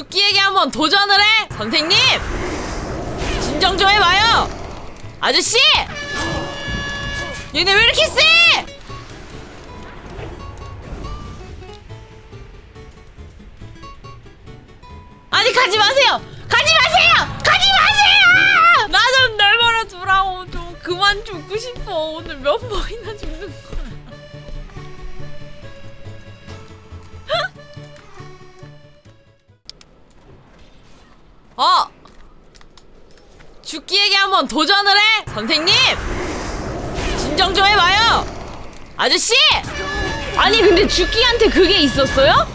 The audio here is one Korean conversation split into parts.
죽기에게 한번 도전을 해! 선생님! 진정 좀 해봐요! 아저씨! 얘네 왜 이렇게 세! 아니 가지 마세요! 가지 마세요! 가지 마세요! 나 좀 내버려 두라고 좀 그만 죽고 싶어 오늘 몇 번이나 죽는 거야 어! 죽기에게 한번 도전을 해! 선생님! 진정 좀 해봐요! 아저씨! 아니 근데 죽기한테 그게 있었어요?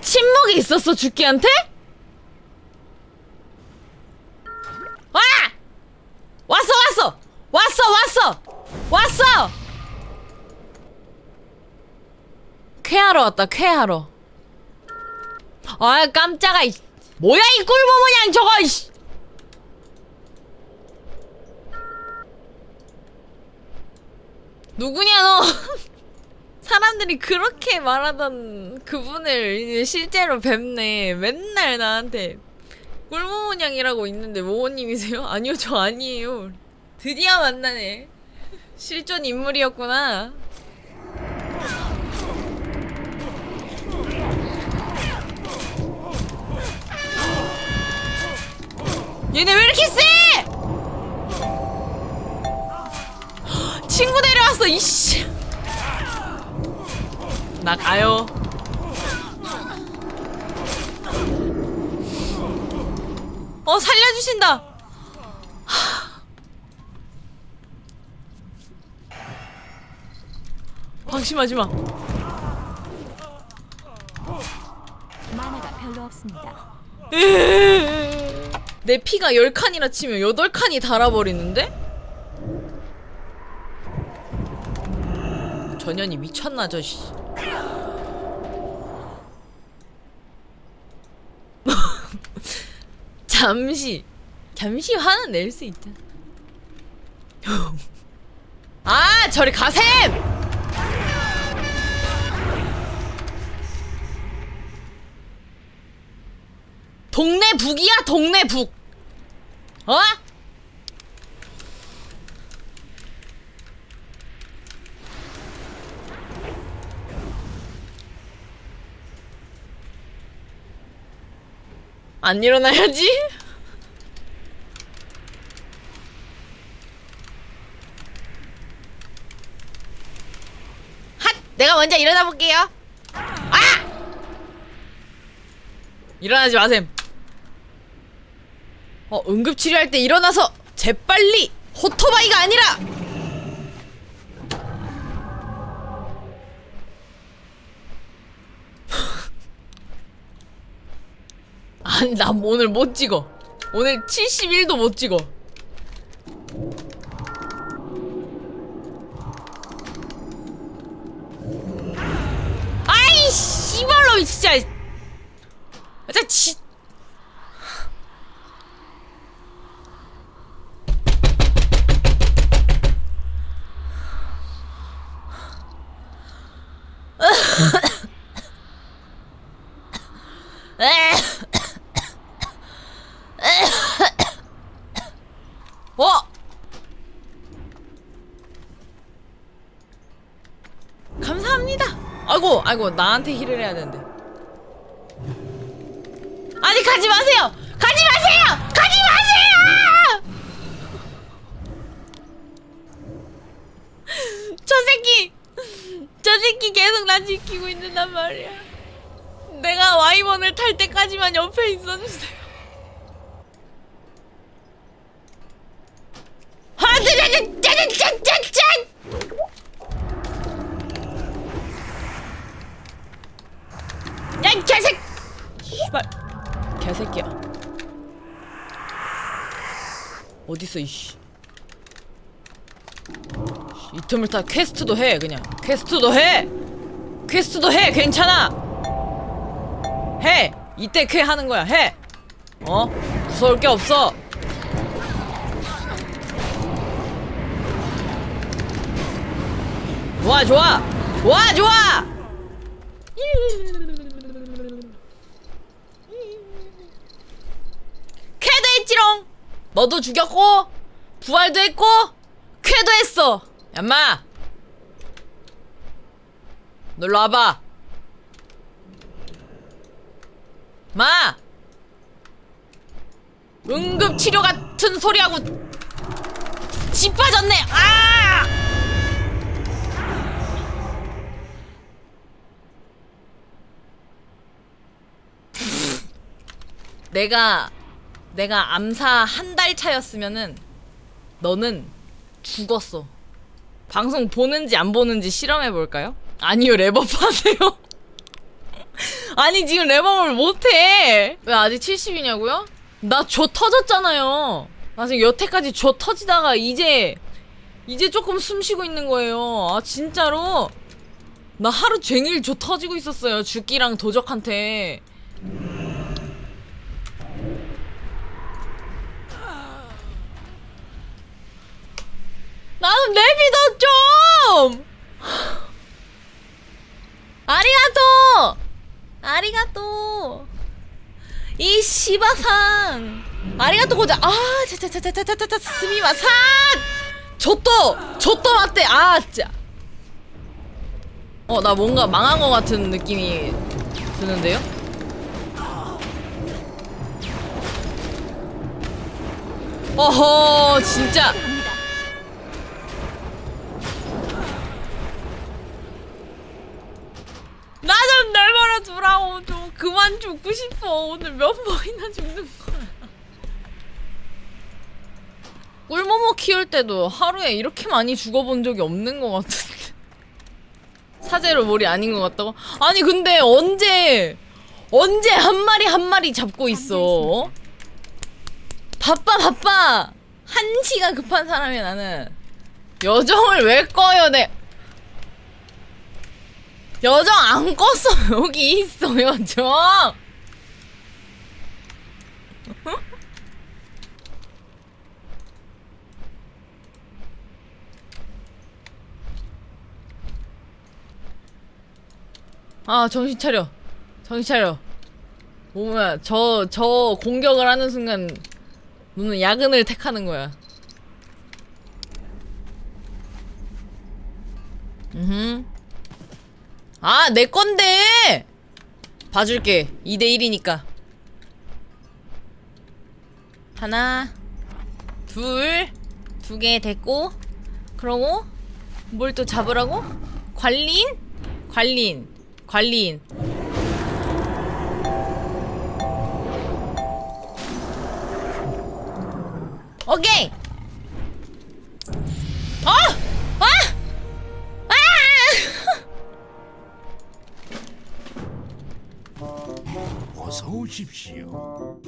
침묵이 있었어 죽기한테? 와! 왔어 왔어! 왔어 왔어! 왔어! 쾌하러 왔다 쾌하러 아 깜짝아 이 뭐야 이 꿀보 모양 저거 이씨. 누구냐 너? 사람들이 그렇게 말하던 그분을 이제 실제로 뵙네. 맨날 나한테 꿀보 모양이라고 있는데 모모님이세요? 아니요 저 아니에요. 드디어 만나네. 실존 인물이었구나 얘네 왜 이렇게 세? 친구 데려왔어 이씨. 나 가요. 어 살려주신다. 방심하지 마. 만화가 별로 없습니다. 내 피가 10칸이라 치면 8칸이 달아버리는데? 전현이 미쳤나 저 씨. 잠시 잠시 화는 낼 수 있다. 아 저리 가셈! 동네 북이야 동네 북. 어? 안 일어나야지. 핫! 내가 먼저 일어나 볼게요. 아! 일어나지 마셈. 어, 응급치료할 때 일어나서 재빨리 호토바이가 아니라! 아니 나 오늘 못 찍어. 오늘 71도 못 찍어. 아이 씨발로 진짜. 진짜 지 어? 감사합니다. 아이고, 아이고, 나한테 힐을 해야 되는데. 아니, 가지 마세요! 가지 마세요! 가지 마세요! 저 새끼! 저 새끼 계속 나 지키고 있는단 말이야. 내가 와이번을 탈 때까지만 옆에 있어주세요. 하드르르르르르르르 야, 이 개새! 씨발. 개새끼야. 어딨어, 이씨. 이 틈을 타 퀘스트도 해, 그냥. 퀘스트도 해! 퀘스트도 해, 괜찮아! 해! 이때 쾌 하는 거야, 해! 어? 무서울 게 없어! 좋아, 좋아! 좋아, 좋아! 쾌도 했지롱! 너도 죽였고, 부활도 했고, 쾌도 했어! 얌마! 놀러 와봐! 마 응급치료 같은 소리하고 집 빠졌네 아 내가 내가 암사 한 달 차였으면은 너는 죽었어. 방송 보는지 안 보는지 실험해 볼까요? 아니요 랩업 하세요. 아니 지금 랩업을 못해. 왜 아직 70이냐고요? 나조 터졌잖아요. 나 지금 여태까지 조 터지다가 이제 이제 조금 숨 쉬고 있는 거예요. 아 진짜로 나 하루 종일 조 터지고 있었어요. 죽기랑 도적한테. 나는 내비둬 좀! 아리가또! 아리가또! 이 시바상! 아리가또 고자! 아, 차차차차차차차 스미마산! 저또! 저또 맞대! 아, 진짜! 어, 나 뭔가 망한 것 같은 느낌이 드는데요? 어허, 진짜! 나 좀 내버려 두라고 좀 그만 죽고 싶어. 오늘 몇 번이나 죽는 거야. 꿀모모 키울 때도 하루에 이렇게 많이 죽어본 적이 없는 것 같은데. 사제로 몰이 아닌 것 같다고? 아니 근데 언제 언제 한 마리 한 마리 잡고 있어? 어? 바빠 바빠! 한시가 급한 사람이 나는 여정을 왜 꺼요 내 여정 안 껐어. 여기 있어 여정. 아 정신 차려. 정신 차려. 뭐야. 저 저 공격을 하는 순간 너는 야근을 택하는 거야. 음 아, 내 건데! 봐줄게. 2대1이니까. 하나, 둘, 두 개 됐고, 그러고, 뭘 또 잡으라고? 관린? 관린. 관린. 오케이! 어서 오십시오.